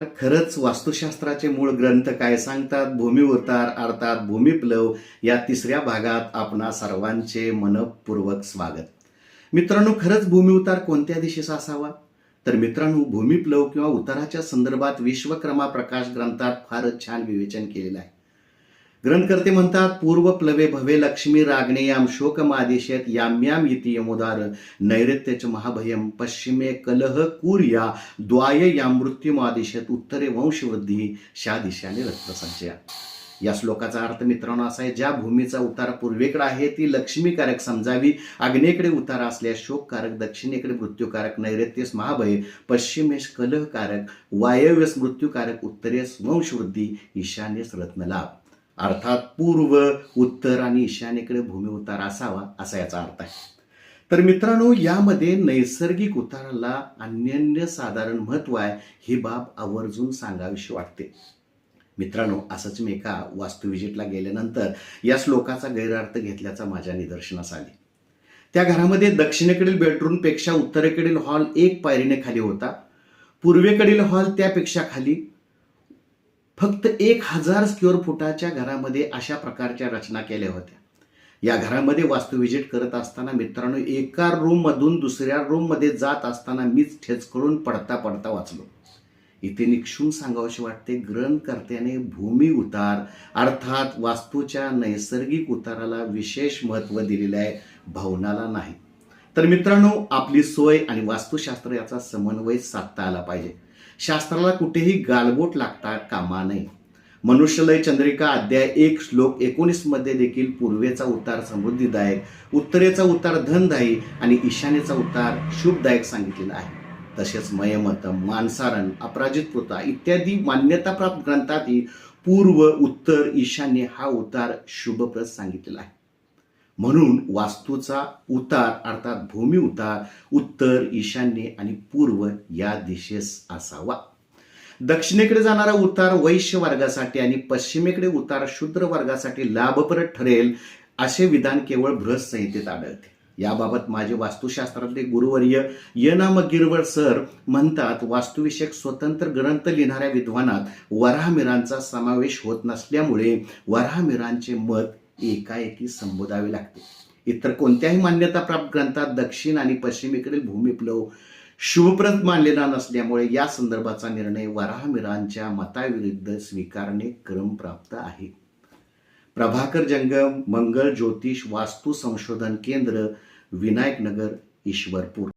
खरंच वास्तुशास्त्राचे मूळ ग्रंथ काय सांगतात? भूमी अर्थात भूमिप्लव या तिसऱ्या भागात आपणा सर्वांचे मनपूर्वक स्वागत. मित्रांनो खरंच भूमिउतार कोणत्या दिशेचा असावा? तर मित्रांनो भूमिप्लव किंवा उताराच्या संदर्भात विश्वक्रमा प्रकाश ग्रंथात फारच छान विवेचन केलेलं आहे. ग्रंथकर्ते म्हणतात पूर्व प्लवे भवे लक्ष्मी रागणे याम शोकमादिशेत याम्याम इति यमोदार। नैऋत्यच महाभयम पश्चिमे कलह कूर्या। द्वाय या मृत्युमादिशेत उत्तरे वंशवृद्धी शा दिशाने रक्तसंचया. या श्लोकाचा अर्थ मित्रांनो असा आहे ज्या भूमीचा उतार पूर्वेकडे आहे ती लक्ष्मीकारक समजावी. अग्नेकडे उतार असल्यास शोककारक दक्षिणेकडे मृत्यूकारक नैऋत्येस महाभय पश्चिमेस कलहकारक वायव्यस मृत्यूकारक उत्तरेस वंशवृद्धी ईशान्येस रत्नलाभ. अर्थात पूर्व उत्तर आणि ईशान्येकडे भूमी उतार असावा असा याचा अर्थ आहे. तर मित्रांनो यामध्ये नैसर्गिक उताराला अन्यन्य साधारण महत्त्व आहे ही बाब आवर्जून सांगावीशी वाटते. मित्रांनो असंच मी एका वास्तुविजिटला गेल्यानंतर या श्लोकाचा गैरअर्थ घेतल्याचा माझ्या निदर्शनास आले. त्या घरामध्ये दक्षिणेकडील बेडरूमपेक्षा उत्तरेकडील हॉल एक पायरीने खाली होता. पूर्वेकडील हॉल त्यापेक्षा खाली. फक्त एक हजार स्क्युअर फुटाच्या घरामध्ये अशा प्रकारच्या रचना केल्या होत्या. या घरामध्ये वास्तू विजिट करत असताना मित्रांनो एका रूममधून दुसऱ्या रूममध्ये जात असताना मीच ठेचकळून पडता पडता वाचलो. इथे निक्षून सांगावशी वाटते ग्रहणकर्त्याने भूमी उतार अर्थात वास्तूच्या नैसर्गिक उताराला विशेष महत्त्व दिलेलं आहे भवनाला नाही. तर मित्रांनो आपली सोय आणि वास्तुशास्त्र याचा समन्वय साधता आला पाहिजे. शास्त्राला कुठेही गालबोट लागता कामा नये. मनुष्यलय चंद्रिका अध्याय एक श्लोक एकोणीसमध्ये देखील पूर्वेचा उतार समृद्धीदायक उत्तरेचा उतार धनदायी आणि ईशान्येचा उतार शुभदायक सांगितलेला आहे. तसेच मयमतम मानसारण अपराजित पृथा इत्यादी मान्यताप्राप्त ग्रंथातही पूर्व उत्तर ईशान्य हा उतार शुभप्रद सांगितलेला आहे. म्हणून वास्तूचा उतार अर्थात भूमी उतार उत्तर ईशान्य आणि पूर्व या दिशेस असावा. दक्षिणेकडे जाणारा उतार वैश्य वर्गासाठी आणि पश्चिमेकडे उतार शूद्र वर्गासाठी लाभप्रद ठरेल असे विधान केवळ बृहसंहितेत आढळते. याबाबत माझे वास्तुशास्त्रातले गुरुवर्य यनाम गिरवळ सर म्हणतात वास्तुविषयक स्वतंत्र ग्रंथ लिहिणाऱ्या विद्वानात वराहमिरांचा समावेश होत नसल्यामुळे वराहमिरांचे मत एकाएकी संबोधावे लागते. इतर कोणत्याही मान्यताप्राप्त ग्रंथात दक्षिण आणि पश्चिमेकडील भूमिप्लव शुभप्रद मानलेला नसल्यामुळे या संदर्भाचा निर्णय वराहमिरांच्या मताविरुद्ध स्वीकारणे क्रमप्राप्त आहे. प्रभाकर जंगम मंगल ज्योतिष वास्तू संशोधन केंद्र विनायक नगर ईश्वरपूर.